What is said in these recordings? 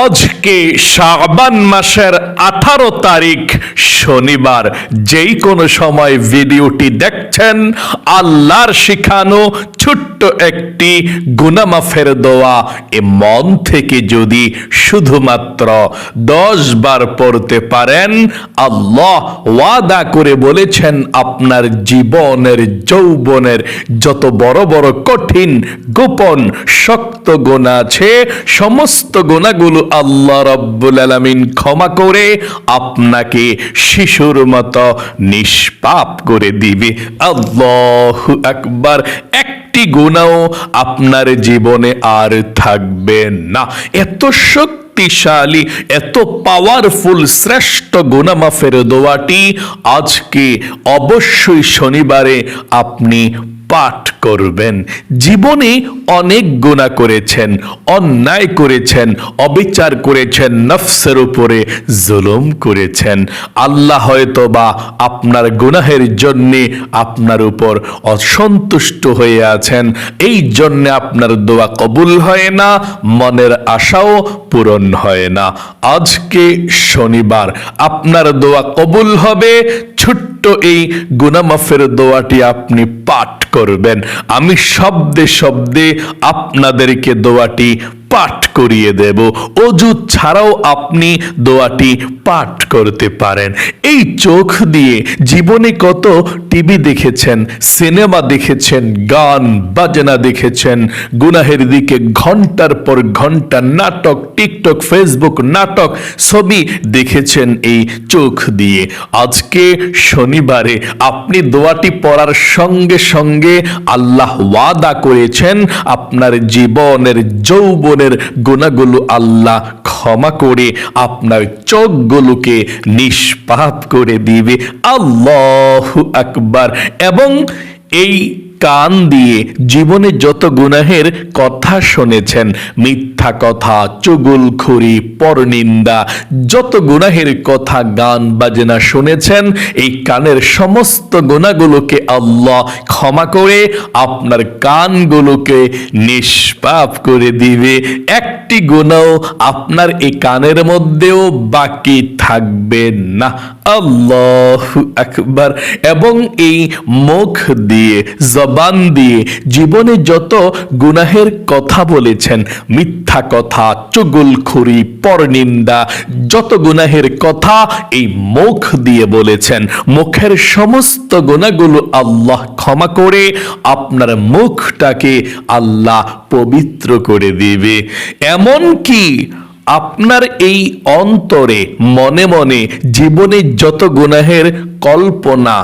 আজকে শাবান মাসের আঠারো তারিখ শনিবার। যেই কোনো সময় ভিডিওটি দেখছেন, আল্লাহর শিখানো ছোট্ট একটি গুনামাফের দোয়া। এ মন থেকে যদি শুধুমাত্র দশ বার পড়তে পারেন, আল্লাহ ওয়াদা করে বলেছেন, আপনার জীবনের, যৌবনের যত বড় বড় কঠিন, গোপন, শক্ত গোনা আছে, সমস্ত গোনাগুলো আল্লাহ রব্বুল আলামিন ক্ষমা করে আপনাকে শিশুর মতো নিষ্পাপ করে দিবে। আল্লাহ আকবার। একটি গুণাও আপনার জীবনে আর থাকবে না। এত শক্তিশালী, এত পাওয়ারফুল শ্রেষ্ঠ গুণামাফের দোয়াটি আজকে অবশ্যই শনিবারে আপনি পাঠ করবেন। জীবনে অনেক গুণা করেছেন, অন্যায় করেছেন, অবিচার করেছেন, নফসের উপরে জুলুম করেছেন। আল্লাহ হয়তো বা আপনার গুনাহের জন্যে আপনার উপর অসন্তুষ্ট হয়ে আছেন। এই জন্যে আপনার দোয়া কবুল হয় না, মনের আশাও পূরণ হয় না। আজকে শনিবার, আপনার দোয়া কবুল হবে। ছোট্ট এই গুনামাফের দোয়াটি আপনি পাঠ করবেন। আমি শব্দে শব্দে আপনাদেরকে দোয়াটি পাঠ করিয়ে দেব। অজু ছাড়াও আপনি দোয়াটি পাঠ করতে পারেন। এই চোখ দিয়ে জীবনে কত টিভি দেখেছেন, সিনেমা দেখেছেন, গান, বাজনা দেখেছেন, গুনাহের দিকে ঘণ্টার পর ঘণ্টা নাটক, টিকটক, ফেসবুক, নাটক ছবি দেখেছেন এই চোখ দিয়ে। আজকে শনিবারে আপনি দোয়াটি পড়ার সঙ্গে সঙ্গে আল্লাহ ওয়াদা করেছেন, আপনার জীবনের যৌবনের গুণাগুলো আল্লাহ ক্ষমা করে আপনার চোখগুলোকে নিষ্পাপ করে দিবে। আল্লাহ আকবার। এবং এই কান দিয়ে জীবনে যত গুনাহের কথা শুনেছেন, মিথ্যা কথা চুগুলখুরি পরনিন্দা, যত গুনাহের কথা গান বাজনা শুনেছেন, এই কানের সমস্ত গুণাগুলোকে আল্লাহ ক্ষমা করে আপনার কানগুলোকে নিষ্পাপ করে দিবে। একটি গুণাও আপনার এই কানের মধ্যেও বাকি থাকবে না। আল্লাহ আকবার। এবং এই মুখ দিয়ে, জবান দিয়ে জীবনে যত গুনাহের কথা বলেছেন, মিথ্যা কথা, চুগুলখুরি, পরনিন্দা, যত গুনাহের কথা এই মুখ দিয়ে বলেছেন, মুখের সমস্ত গুণাগুলো আল্লাহ ক্ষমা করে আপনার মুখটাকে আল্লাহ পবিত্র করে দিবে। এমন কি আপনার এই অন্তরে মনে মনে জীবনের যত গুনাহের কল্পনা,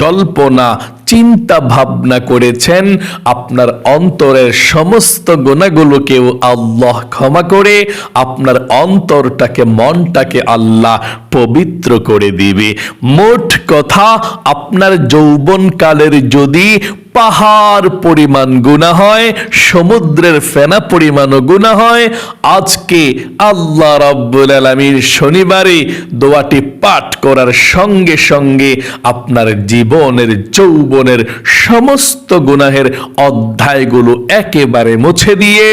জল্পনা চিন্তা ভাবনা করেছেন। আপনার অন্তরের সমস্ত গুণাগুলোকেও আল্লাহ ক্ষমা করে, আপনার অন্তরটাকে, মনটাকে আল্লাহ পবিত্র করে দিবে। মোট কথা, আপনার যৌবনকালের যদি পাহাড় পরিমাণ গুণা হয়, সমুদ্রের ফেনা পরিমাণও গুণা হয়, আজকে আল্লাহ রাব্বুল আলামিন শনিবারে দোয়াটি পাঠ করার সঙ্গে সঙ্গে আপনার জীবনের, যৌবনের সমস্ত গুনাহের অধ্যায়গুলো একেবারে মুছে দিয়ে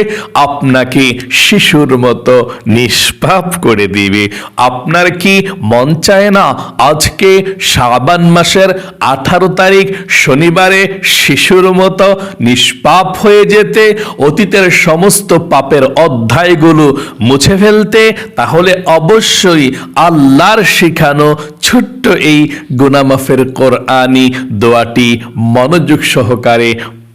আপনাকে শিশুর মতো নিষ্পাপ করে দিবে। আপনার কি মন চায় না? আজকে শাবান মাসের আঠারো তারিখ, শনিবারে শিশুর মতো নিষ্পাপ হয়ে যেতে, অতীতের সমস্ত পাপের অধ্যায়গুলো মুছে ফেলতে, তাহলে অবশ্যই আল্লাহর শিখানো ছোট্ট এই গুনামাফের কোরআনি দোয়াটি মনোযোগ সহকারে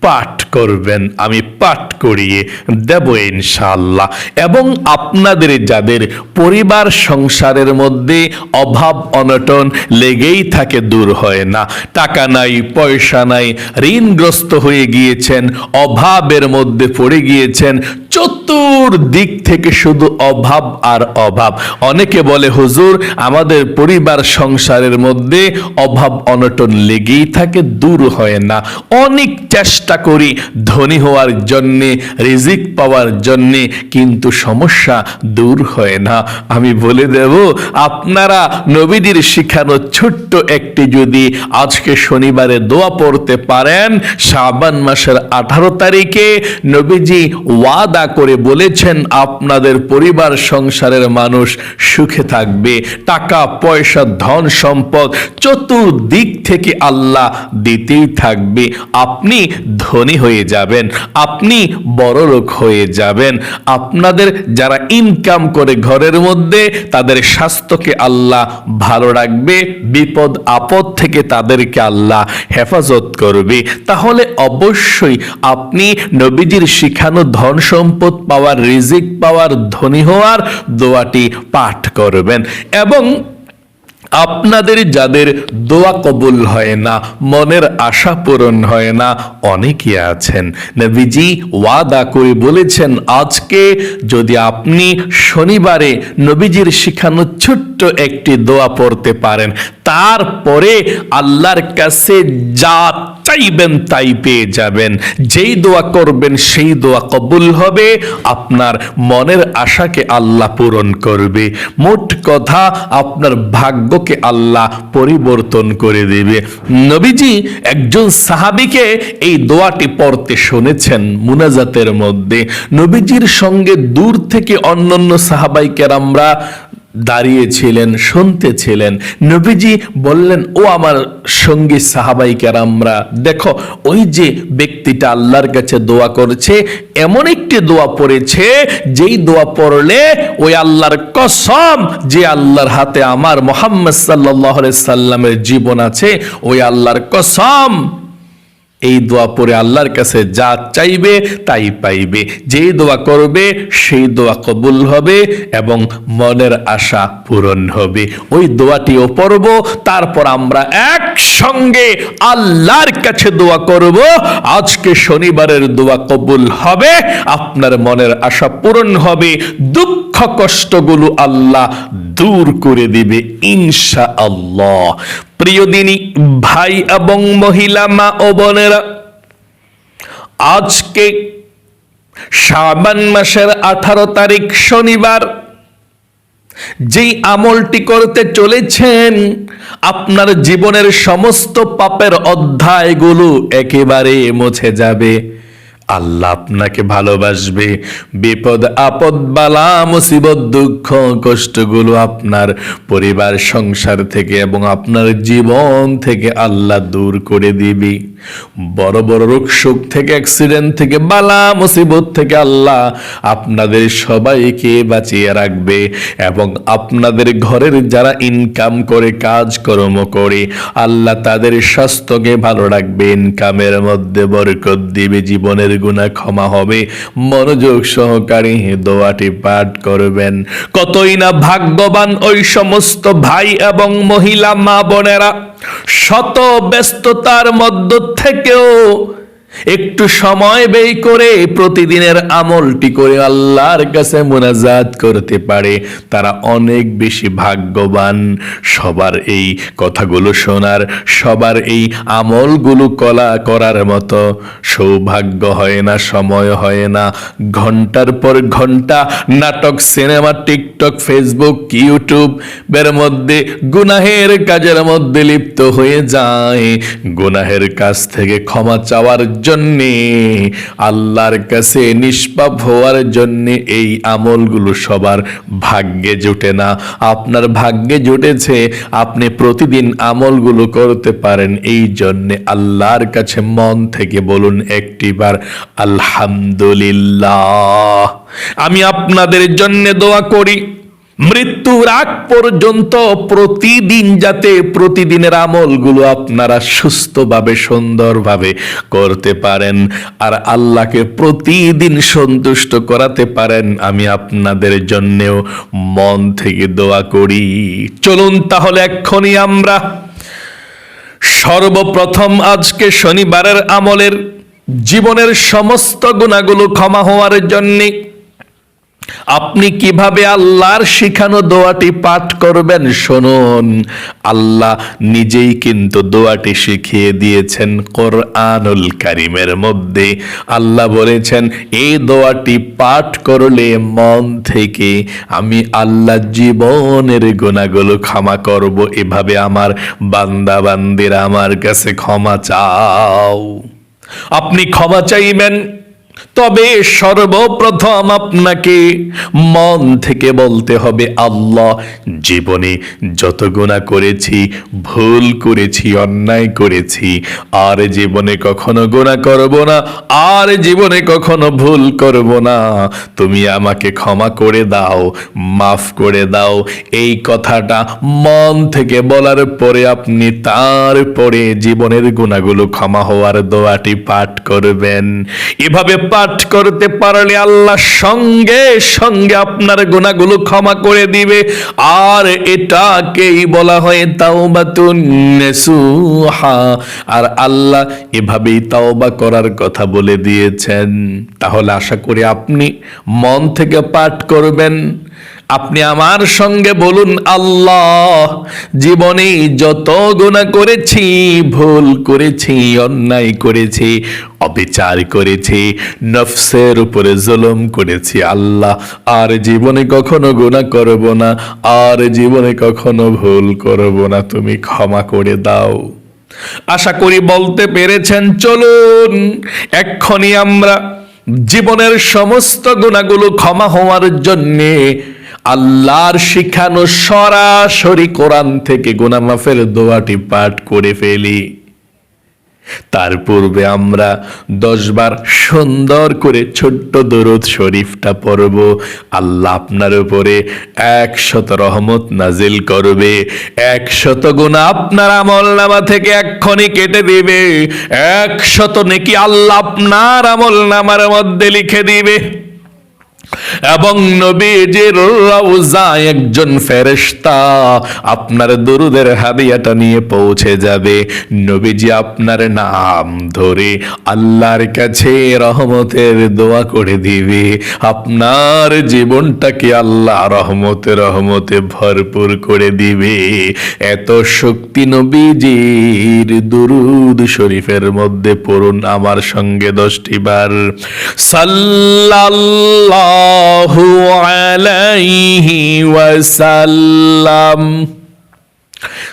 পাঠ করবেন, আমি পাঠ করিয়ে দেব ইনশাআল্লাহ। এবং আপনাদের যাদের পরিবার সংসারের মধ্যে অভাব, অনটন লেগেই থাকে, দূর হয় না। টাকা নাই, পয়সা নাই, ঋণগ্রস্ত হয়ে গিয়েছেন, অভাবের মধ্যে পড়ে গিয়েছেন, চতুর্দিক থেকে শুধু অভাব আর অভাব। অনেকে বলে, হুজুর, আমাদের পরিবার সংসারের মধ্যে অভাব, অনটন লেগেই থাকে, দূর হয় না। অনেক চেষ্টা করি ধনী হওয়ার জন্যে, রিজিক পাওয়ার জন্যে, কিন্তু সমস্যা দূর হয় না। আমি বলে দেব, আপনারা নবীদের শিখানো ছোট্ট একটি যদি আজকে শনিবারে দোয়া পড়তে পারেন, শাবান মাসের আঠারো তারিখে নবীজি ওয়াদা করে বলেছেন, আপনাদের পরিবার, সংসারের মানুষ সুখে থাকবে। টাকা, পয়সা, ধন সম্পদ চতুর্দিক থেকে আল্লাহ দিতেই থাকবে। আপনি ধনী হয়ে যাবেন, আপনি বড় লোক হয়ে যাবেন। আপনাদের যারা ইনকাম করে ঘরের মধ্যে, তাদের স্বাস্থ্যকে আল্লাহ ভালো রাখবে, বিপদ আপদ থেকে তাদেরকে আল্লাহ হেফাজত করবে। তাহলে অবশ্যই আপনি নবীজির শিখানো ধন সম্পদ পাওয়ার, রিজিক পাওয়ার, ধনী হওয়ার দোয়াটি পাঠ করবেন। এবং আপনাদের যাদের দোয়া কবুল হয় না, মনের আশা পূরণ হয় না, অনেকে আছেন। নবীজি ওয়াদা করে বলেছেন, আজকে যদি আপনি শনিবারে নবীজির শিখানো ছোট্ট একটি দোয়া পড়তে পারেন, তারপরে আল্লাহর কাছে যা চাইবেন তাই পেয়ে যাবেন। যেই দোয়া করবেন, সেই দোয়া কবুল হবে, আপনার মনের আশাকে আল্লাহ পূরণ করবে। মোট কথা, আপনার ভাগ্যকে আল্লাহ পরিবর্তন করে দেবে। নবীজি একজন সাহাবিকে এই দোয়াটি পড়তে শুনেছেন মুনাজাতের মধ্যে। নবীজির সঙ্গে দূর থেকে অন্যান্য সাহাবাই কেরামরা দাঁড়িয়েছিলেন, শুনতেছিলেন। নবীজি বললেন, ও আমার সঙ্গী সাহাবাই কেরামরা, দেখো, ওই যে ব্যক্তিটা আল্লাহর কাছে দোয়া করেছে, এমন একটি দোয়া পড়েছে, যেই দোয়া পড়লে ওই আল্লাহর কসম, যে আল্লাহর হাতে আমার মোহাম্মদ সাল্লাহ সাল্লামের জীবন আছে, ওই আল্লাহর কসম এই দোয়া পরে আল্লাহর কাছে যা চাইবে তাই পাইবে। যেই দোয়া করবে, সেই দোয়া কবুল হবে এবং মনের আশা পূরণ হবে। ওই দোয়াটিও পড়ব, তারপর আমরা একসঙ্গে আল্লাহর কাছে দোয়া করব, আজকে শনিবারের দোয়া কবুল হবে, আপনার মনের আশা পূরণ হবে, দুঃখ কষ্টগুলো আল্লাহ দূর করে দিবে ইনশা আল্লাহ প্রিয় দিনী ভাই এবং মহিলা, মা ও বোনেরা, আজকে শাবান মাসের আঠারো তারিখ শনিবার, যেই আমলটি করতে চলেছেন, আপনার জীবনের সমস্ত পাপের অধ্যায়গুলো একেবারে মুছে যাবে। আল্লাহ আপনাকে ভালোবাসবে। বিপদ, আপদ, বালা, মুসিবত, দুঃখ, কষ্টগুলো আপনার পরিবার, সংসার থেকে এবং আপনার জীবন থেকে আল্লাহ দূর করে দিবে। বড় বড় রোগ, শোক থেকে অ্যাক্সিডেন্ট থেকে, বালা, মুসিবত থেকে আল্লাহ আপনাদের সবাইকে বাঁচিয়ে রাখবে এবং আপনাদের ঘরের যারা ইনকাম করে, কাজকর্ম করে, আল্লাহ তাদের স্বাস্থ্যকে ভালো রাখবে। ইনকামের মধ্যে বরকত দিবে, জীবনের গুণা ক্ষমা হবে। মনোযোগ সহকারে দোয়াটি পাঠ করবেন। কতই না ভাগ্যবান ওই সমস্ত ভাই এবং মহিলা মা বোনেরা শত ব্যস্ততার মধ্য থেকেও একটু সময় ব্যয় করে প্রতিদিনের আমলটি করে আল্লাহর কাছে মোনাজাত করতে পারে। তারা অনেক বেশি ভাগ্যবান। সবার এই কথাগুলো শোনার, সবার এই আমলগুলো কলা করার মতো সৌভাগ্য হয় না, সময় হয় না। ঘণ্টার পর ঘণ্টা নাটক, সিনেমা, টিকটক, ফেসবুক ইউটিউব এর মধ্যে গুনাহের কাজের মধ্যে লিপ্ত হয়ে যায়। গুনাহের কাছ থেকে ক্ষমা চাওয়ার জন্যে, আল্লাহর কাছে নিষ্পাপ হওয়ার জন্যে এই আমলগুলো সবার ভাগ্যে জুটে না। আপনার ভাগ্যে জুটেছে, আপনি প্রতিদিন আমলগুলো করতে পারেন। এই জন্যে আল্লাহর কাছে মন থেকে বলুন একটিবার আলহামদুলিল্লাহ। আমি আপনাদের জন্য দোয়া করি। মৃত্যুর আগ পর্যন্ত প্রতিদিন যাতে প্রতিদিনের আমলগুলো আপনারা সুস্থভাবে, সুন্দরভাবে করতে পারেন আর আল্লাহকে প্রতিদিন সন্তুষ্ট করাতে পারেন, আমি আপনাদের জন্যেও মন থেকে দোয়া করি। চলুন তাহলে এক্ষুনি আমরা সর্বপ্রথম আজকে শনিবারের আমলের জীবনের সমস্ত গুণাগুলো ক্ষমা হওয়ার জন্যে আপনি কীভাবে আল্লাহর শিখানো দোয়াটি পাঠ করবেন শুনুন। আল্লাহ নিজেই কিন্তু দোয়াটি শিখিয়ে দিয়েছেন কোরআনুল কারিমের মধ্যে। আল্লাহ বলেছেন এই দোয়াটি পাঠ করলে মন থেকে আমি আল্লাহ জীবনের গুণাগুলো ক্ষমা করব। এভাবে আমার বান্দা বান্দিরা আমার কাছে ক্ষমা চাও। আপনি ক্ষমা চাইবেন তবে সর্বপ্রথম আপনাকে মন থেকে বলতে হবে, আল্লাহ, জীবনে যত গুণা করেছি, ভুল করেছি, অন্যায় করেছি, আর জীবনে কখনো গুণা করব না, আর জীবনে কখনো ভুল করব না। তুমি আমাকে ক্ষমা করে দাও, মাফ করে দাও। এই কথাটা মন থেকে বলার পরে আপনি তারপরে জীবনের গুণাগুলো ক্ষমা হওয়ার দোয়াটি পাঠ করবেন। এভাবে পাঠ করতে পারলে আল্লাহ সঙ্গে সঙ্গে আপনার গুণাগুলো ক্ষমা করে দিবে। আর এটাকেই বলা হয় তাওবাতুন নেসুহা। আর আল্লাহ এভাবেই তাওবা করার কথা বলে দিয়েছেন। তাহলে আশা করি আপনি মন থেকে পাঠ করবেন। আপনি আমার সঙ্গে বলুন, আল্লাহ, জীবনে যত গুণা করেছি, ভুল করেছি, অন্যায় করেছি, অবিচার করেছি, নফসের উপরে জুলুম করেছি, আল্লাহ, আর জীবনে কখনো গুণা করব না, আর জীবনে কখনো ভুল করব না, তুমি ক্ষমা করে দাও। আশা করি বলতে পেরেছেন, চলুন এক্ষণি আমরা জীবনের সমস্ত গুণাগুলো ক্ষমা হওয়ার জন্যে আল্লাহর শিখানো সরাসরি কোরআন থেকে গুনামাফের দোয়াটি পাঠ করে ফেলি। তার পূর্বে আমরা দশবার সুন্দর করে ছোট্ট দরুদ শরীফটা পড়ব। আল্লাহ আপনার উপরে একশত রহমত নাজিল করবে। একশত গুণ আপনার আমল নামা থেকে এক্ষণি কেটে দিবে। একশত নেকি আল্লাহ আপনার আমল নামার মধ্যে লিখে দিবে। এবং নবীজির রওজায় একজন ফেরেশতা আপনার দরুদের হাদিয়াটা নিয়ে পৌঁছে যাবে। নবীজি আপনার নাম ধরে আল্লাহর কাছে রহমতের দোয়া করে দিবে। আপনার জীবনটাকে আল্লাহ রহমতে রহমতে ভরপুর করে দিবে। এত শক্তি নবীজির দুরুদ শরীফের মধ্যে পড়ুন আমার সঙ্গে দশটি বার। সাল্লাল্লাহু আলাইহি ওয়াসাল্লাম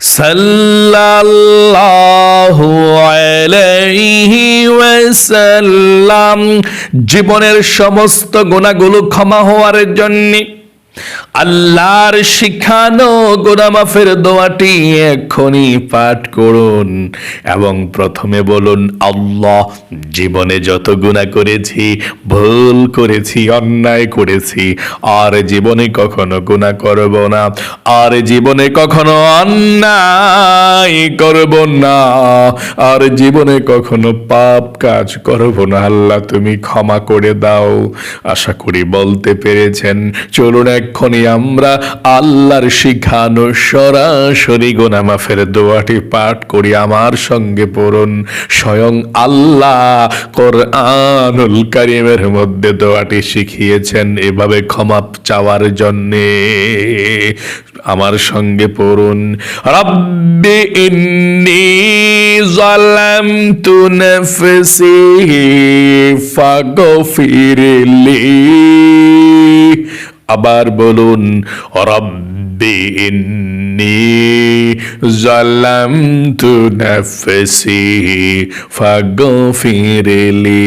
সাল্লাল্লাহু আলাইহি ওয়াসাল্লাম জীবনের সমস্ত গুণাগুলো ক্ষমা হওয়ার জন্য আল্লাহর শিখানো গোনামাফের দোয়াটি এক্ষুনি পাঠ করুন এবং প্রথমে বলুন, আল্লাহ, জীবনে যত গুণা করেছি, ভুল করেছি, অন্যায় করেছি, আর জীবনে কখনো গুণা করব না, আর জীবনে কখনো অন্যায় করব না, আর জীবনে কখনো পাপ কাজ করব না। আল্লাহ, তুমি ক্ষমা করে দাও। আশা করি বলতে পেরেছেন। চলুন এক্ষুনি আমরা আল্লাহর শিখানো সরাসরি গোনামাফের দোয়াটি পাঠ করি। আমার সঙ্গে পড়ুন স্বয়ং আল্লাহ কোরআনুল কারিমের মধ্যে দোয়াটি শিখিয়েছেন এভাবে ক্ষমা চাওয়ার জন্যে। আমার সঙ্গে পড়ুন, রব্বি ইন্নি জালামতু নাফসি ফাগফিরলি আবার বলুন রব্বি ইন্নি জালামতু নাফসি ফাগফিরলি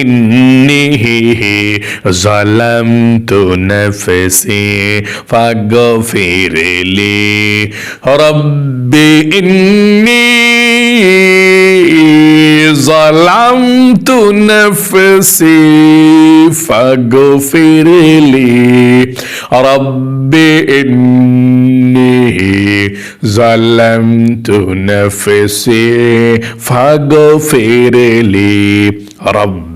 إني ظلمت نفسي فاغفر لي رب إني ظلمت نفسي فاغفر لي رب إني ظلمت نفسي فاغفر لي رب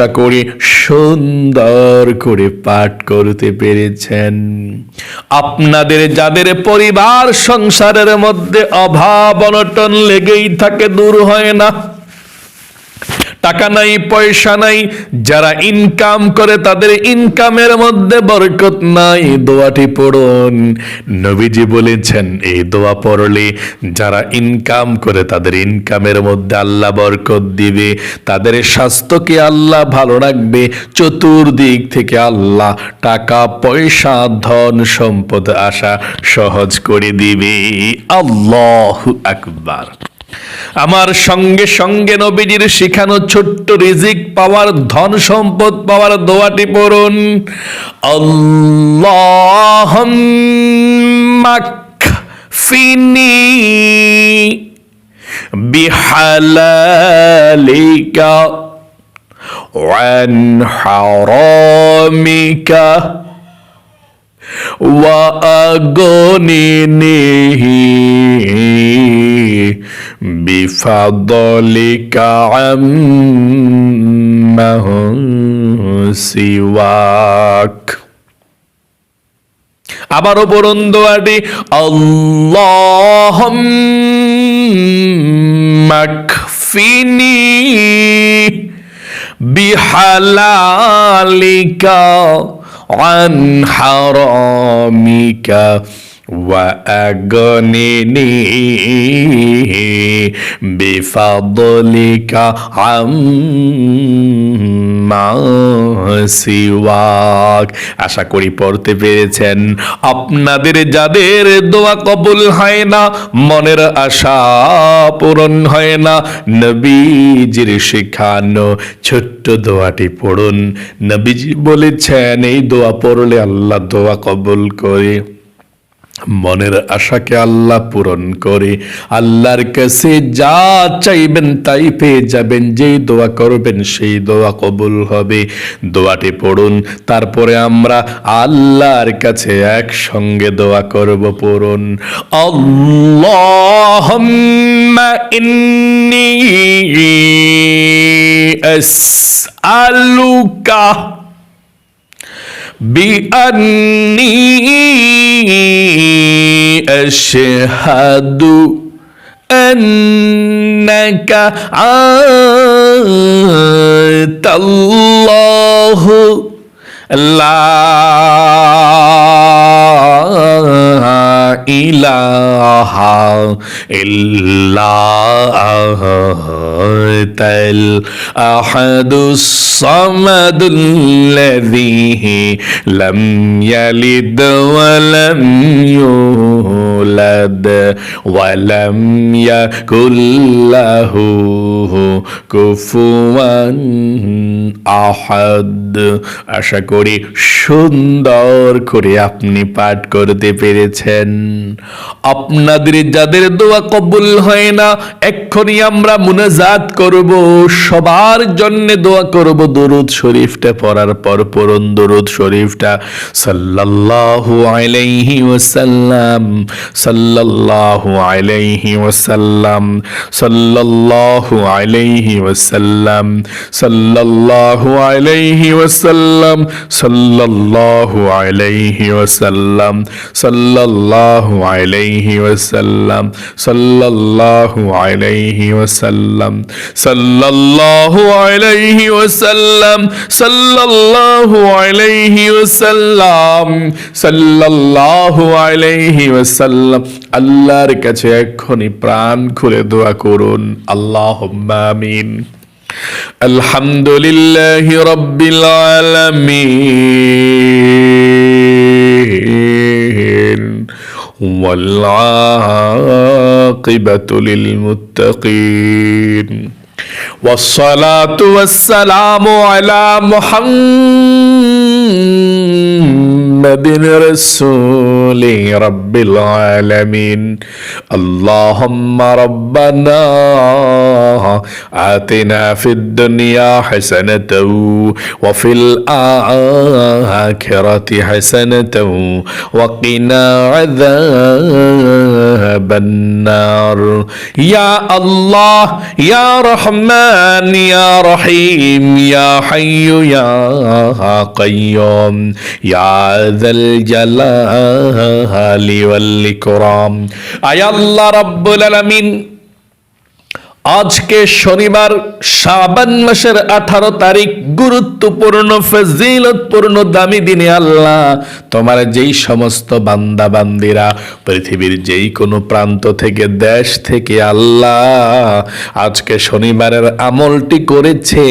আশা করি সুন্দর করে পাঠ করতে পেরেছেন। আপনাদের, যাদের পরিবার সংসারের মধ্যে অভাব অনটন লেগেই থাকে, দূর হয় না। টাকা নাই, পয়সা নাই, যারা ইনকাম করে তাদের ইনকামের মধ্যে বরকত নাই। দোয়াটি পড়ুন। নবীজি বলেছেন, এই দোয়া পড়লে যারা ইনকাম করে তাদের ইনকামের মধ্যে আল্লাহ বরকত দিবে। তাদের স্বাস্থ্যকে আল্লাহ ভালো রাখবে। চতুর্দিক থেকে আল্লাহ টাকা, পয়সা, ধন, সম্পদ আসা সহজ করে দিবে। আল্লাহ আকবার। আমার সঙ্গে সঙ্গে নবীজির শিখানো ছোট্ট রিজিক পাওয়ার ধন সম্পদ পাওয়ার দোয়াটি পড়ুন। আল্লাহ ফিনি বিহালালিকা ওয়ান হারমিকা وأغنني بفضلك عمن سواك আবারও বরুণ দোয়াটি আল্লাহ মাকফিনি বিহালালিকা عن حرامك. وأغنني بفضلك عما সিওয়াক আশা করি পড়তে পেরেছেন আপনাদের যাদের দোয়া কবুল হয় না মনের আশা পূরণ হয় না নবীজির শেখানো ছোট্ট দোয়াটি পড়ুন নবীজি বলেছেন এই দোয়া পড়লে আল্লাহ দোয়া কবুল করে মনের আশাকে আল্লাহ পূরণ করে। আল্লাহর কাছে যা চাইবেন তাই পেয়ে যাবেন, যেই দোয়া করবেন সেই দোয়া কবুল হবে। দোয়াটি পড়ুন, তারপরে আমরা আল্লাহর কাছে একসঙ্গে দোয়া করব পড়ুন। আল্লাহুম্মা ইন্নী بأني أشهد أنك أنت الله لا ইলাহা ইল্লাহ তাল আহাদুস সামাদুল্লাযী লাম ইয়ালিদ ওয়া লাম ইউলাদ ওয়া লাম ইয়াকুল লাহু কুফুয়ান আহাদ। আশা করি সুন্দর করে আপনি পাঠ করতে পেরেছেন। আপনাদের যাদের দোয়া কবুল হয় না, এক্ষুনি আমরা মুনাজাত করব। সবার জন্য দোয়া করব। দরুদ শরীফটা পড়ার পর পড়ুন। দরুদ শরীফটা সাল্লাল্লাহু আলাইহি ওয়াসাল্লাম, সাল্লাল্লাহু আলাইহি ওয়াসাল্লাম, সাল্লাল্লাহু আলাইহি ওয়াসাল্লাম, সাল্লাল্লাহু আলাইহি ওয়াসাল্লাম, সাল্লাল্লাহু আলাইহি ওয়াসাল্লাম সাল্লাল্লাহু আলাইহি ওয়াসাল্লাম সাল্লাল্লাহু আলাইহি ওয়াসাল্লাম সাল্লাল্লাহু আলাইহি ওয়াসাল্লাম সাল্লাল্লাহু আলাইহি ওয়াসাল্লাম সাল্লাল্লাহু আলাইহি ওয়াসাল্লাম আল্লাহর কাছে এক্ষুনি প্রাণ খুলে দোয়া করুন আল্লাহুম্মা আমিন الحمد لله رب العالمين والعاقبة للمتقين. والصلاة والسلام على محمد رسول رب العالمين. اللهم ربنا آتنا في الدنيا حسنة وفي الآخرة حسنة وقنا عذاب النار. يا الله يا رحمن يا رحيم يا حي يا قيوم يا যাল জালালি ওয়াল ইকরাম। আয় আল্লাহ রাব্বুল আজকে শনিবার শাবান মাসের আঠারো তারিখ, গুরুত্বপূর্ণ, ফজিলতপূর্ণ, দামি দিনে আল্লাহ তোমার যেই সমস্ত বান্দা বান্দিরা পৃথিবীর যেই কোনো প্রান্ত থেকে, দেশ থেকে আল্লাহ আজকে শনিবারের আমলটি করেছে।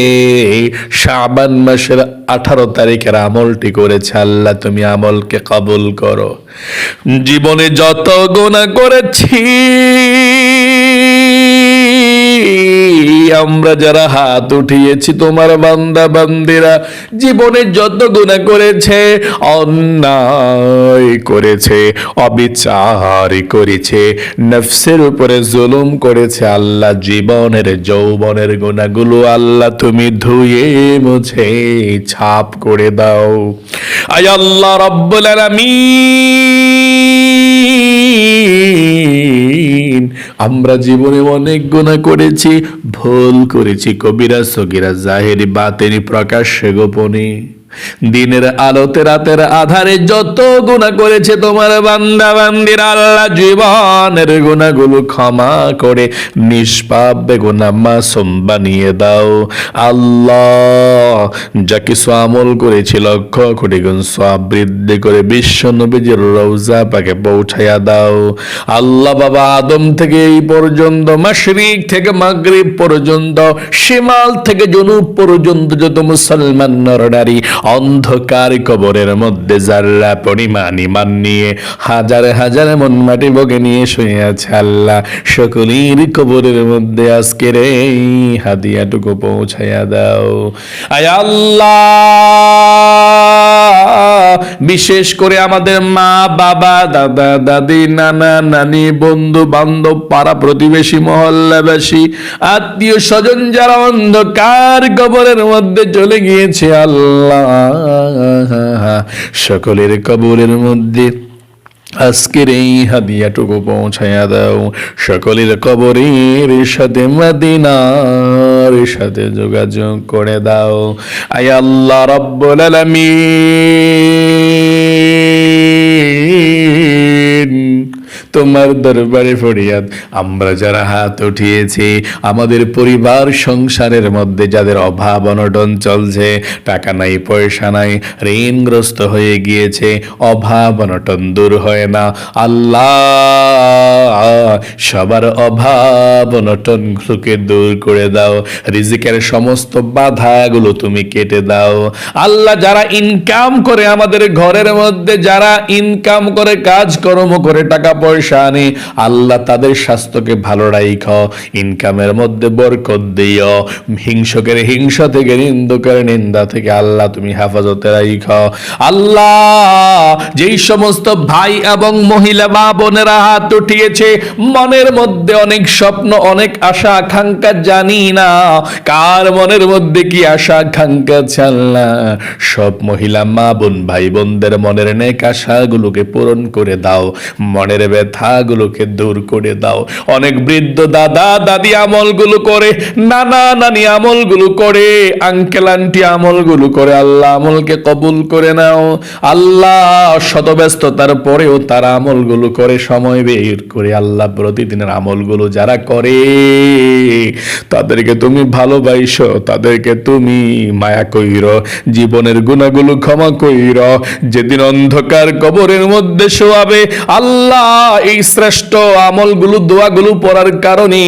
শাবান মাসের আঠারো তারিখের আমলটি করেছে আল্লাহ, তুমি আমলকে কবুল করো। জীবনে যত গোনা করেছি আমরা যারা হাত উঠিয়েছি, তোমার বান্দা বান্দিরা, জীবনে যত গুণা করেছে, অন্যায় করেছে, অবিচার করেছে, নফসের উপরে জুলুম করেছে, আল্লাহ জীবনের, যৌবনের গুণাগুলো আল্লাহ তুমি ধুয়ে মুছে, ছাপ করে দাও। আয় আল্লাহ রব্বুল আলামিন। আমরা জীবনে অনেক গুণা করেছি ভুল করেছি। কবিরা সগিরা জাহেরি বাতেরি প্রকাশ্যে গোপনে। দিনের আলোতে রাতের আধারে যত গুণা করেছে তোমার বান্দা বান্দির আল্লাহ, জীবনের গুণাগুলো ক্ষমা করে নিষ্পাপ বেগুনা মাসুম বানিয়ে দাও। আল্লাহ যা কিছু আমল করেছি লক্ষ কোটি গুণ সব বৃদ্ধি করে বিশ্ব নবীজির রৌজা পাকে পৌঁছাইয়া দাও। আল্লাহ বাবা আদম থেকে এই পর্যন্ত, মাশরিক থেকে মাগরিব পর্যন্ত, শিমাল থেকে জনুব পর্যন্ত যত মুসলমান নরনারী অন্ধকার কবরের মধ্যে যারা পরিমাণ ইমান নিয়ে হাজার হাজার মন মাটি বগে নিয়ে শুয়ে আছে আল্লাহ, সকলের কবরের মধ্যে আজকের এই হাদিয়াটুকু পৌঁছাইয়া দাও। আয় আল্লাহ, বিশেষ করে আমাদের মা, বাবা, দাদা, দাদি, নানা, নানি, বন্ধু, বান্ধব, পাড়া প্রতিবেশী, মহল্লাবাসী, আত্মীয় স্বজন যারা অন্ধকার কবরের মধ্যে চলে গিয়েছে আল্লাহ সকলের কবরের মধ্যে আজকের এই হাদিয়াটুকু পৌঁছাইয়া দাও। সকলের কবরের সাথে মদিনার সাথে যোগাযোগ করে দাও। আয় আল্লাহ রব্বুল আলামিন। তোমার দরবারে ফরিয়াদ। আমরা যারা হাত উঠিয়েছি, আমাদের পরিবার সংসারের মধ্যে যাদের অভাব অনটন চলছে, টাকা নাই, পয়সা নাই, ঋণগ্রস্ত হয়ে গিয়েছে, অভাব অনটন দূর হয় না। আল্লাহ, সবার অভাব অনটন গুলোকে দূর করে দাও। রিজিকের সমস্ত বাধাগুলো তুমি কেটে দাও। আল্লাহ, যারা ইনকাম করে আমাদের ঘরের মধ্যে, যারা ইনকাম করে কাজকর্ম করে, টাকা পয়সা আনে আল্লাহ তাদের স্বাস্থ্যকে ভালো রাইখ, ইনকামের মধ্যে বরকত দিও হিংসকের হিংসা থেকে, নিন্দুকের নিন্দা থেকে আল্লাহ তুমি হেফাজতে রাইখ। আল্লাহ যেই সমস্ত ভাই এবং মহিলা মা বোনেরা হাত উঠিয়েছে, মনের মধ্যে অনেক স্বপ্ন, অনেক আশা, আকাঙ্ক্ষা জানি না, কার মনের মধ্যে কি আশা, আকাঙ্ক্ষা আছে আল্লাহ সব মহিলা মা বোন, ভাই বোনদের মনের নেক আশাগুলোকে পূরণ করে দাও, মনের ব্যথাগুলোকে দূর করে দাও। অনেক বৃদ্ধ দাদা, দাদি আমলগুলো করে, নানা নানি আমলগুলো করে, আঙ্কেল, আন্টি আমলগুলো করে, আল্লাহ আমলকে কবুল করে নাও। আল্লাহ শত ব্যস্ততার পরেও তারা আমলগুলো করে, সময় বের করে আল্লাহ প্রতিদিনের আমলগুলো যারা করে, তাদেরকে তুমি ভালোবাসো, তাদেরকে তুমি মায়া কইর, জীবনের গুণাগুলো ক্ষমা কইর। যেদিন অন্ধকার কবরের মধ্যে শোয়াবে, আল্লাহ এই শ্রেষ্ঠ আমলগুলো, দোয়াগুলো পড়ার কারণে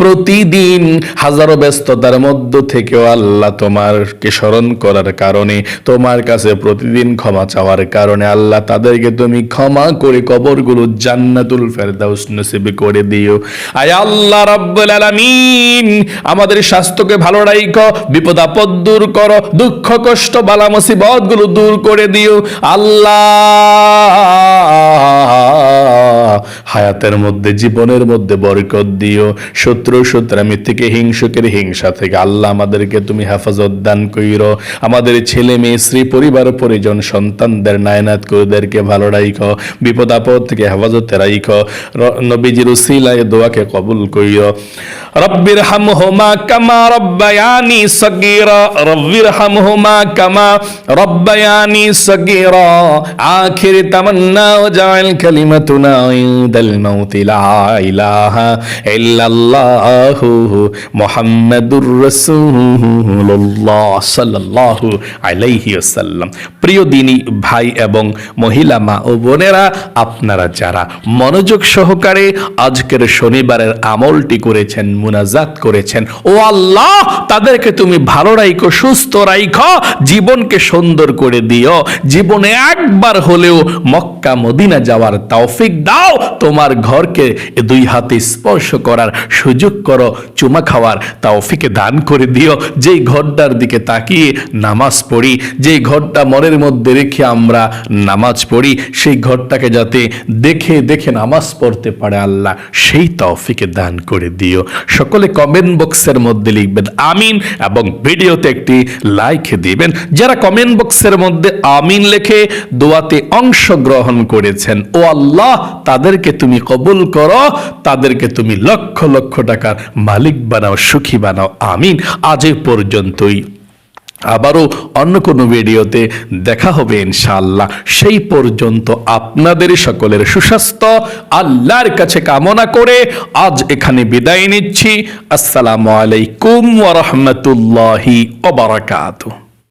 প্রতিদিন হাজারো ব্যস্ততার মধ্য থেকেও আল্লাহ তোমারকে স্মরণ করার কারণে, তোমার কাছে প্রতিদিন ক্ষমা চাওয়ার কারণে আল্লাহ তাদেরকে তুমি ক্ষমা করে কবরগুলো জান্নাতুল ফেরদাউস নসিবে করে দিও। আয় আল্লাহ রাব্বুল আলামিন, আমাদের স্বাস্থ্যকে ভালো রাখো বিপদ আপদ দূর করো, দুঃখ, কষ্ট, বালা মুসিবতগুলো দূর করে দিও। আল্লাহ হায়াতের মধ্যে, জীবনের মধ্যে বরকত দিও। শত্রু শত্রামি থেকে হিংসুকের হিংসা থেকে। আল্লাহ আমাদেরকে তুমি হেফাজত দান কইরো। আমাদের ছেলে মেয়ে, স্ত্রী, পরিবার, পরিজন, সন্তানদের নায়নাত কৌদেরকে ভালো রাইখো। বিপদ আপদ থেকে হেফাজতে রাইখো। নবীজির উসিলায় দোয়াকে কবুল কইরো। রব্বির হামহুমা কামা রব্বায়ানি সগীরা। রব্বির হামহুমা কামা রব্বায়ানি সগীরা। আখির তামান্না ওয়াজআল কালিমাতুনা ইনদাল মাউত লা ইলাহা ইল্লাল্লাহু মুহাম্মাদুর রাসূলুল্লাহ সাল্লাল্লাহু আলাইহি ওয়াসাল্লাম প্রিয় দিনী, ভাই এবং মহিলা মা ও বোনেরা, আপনারা যারা মনোযোগ সহকারে আজকের শনিবারের আমলটি করেছেন, মুনাজাত করেছেন, ও আল্লাহ, তাদেরকে তুমি ভালো রাইখো, সুস্থ রাইখো, জীবনকে সুন্দর করে দিও, জীবনে একবার হলেও মক্কা মদিনা যাওয়ার তৌফিক দাও তোমার ঘরকে দুই হাতে স্পর্শ করার সুযোগ করো, চুমা খাওয়ার তৌফিকে দান করে দিও। যেই ঘরটার দিকে তাকিয়ে নামাজ পড়ি, যেই ঘরটা মনের মধ্যে রেখে আমরা নামাজ পড়ি, সেই ঘরটাকে যাতে দেখে দেখে নামাজ পড়তে পারে আল্লাহ, সেই তৌফিকে দান করে দিও। সকলে কমেন্ট বক্সের মধ্যে লিখবেন, আমিন এবং ভিডিওতে একটি লাইক দিবেন। যারা কমেন্ট বক্সের মধ্যে আমিন লেখে, দোয়াতে অংশগ্রহণ করেছেন, ও আল্লাহ তাদেরকে তুমি কবুল করো, তাদেরকে তুমি লক্ষ লক্ষ টাকার মালিক বানাও, সুখী বানাও। আমিন। আজ পর্যন্তই। আবারও অন্য কোনো ভিডিওতে দেখা হবে ইনশাআল্লাহ। সেই পর্যন্ত আপনাদের সকলের সুস্বাস্থ্য, আল্লাহর কাছে কামনা করে আজ এখানে বিদায় নিচ্ছি। আসসালামু আলাইকুম ওয়া রাহমাতুল্লাহি ওয়া বারাকাতুহু।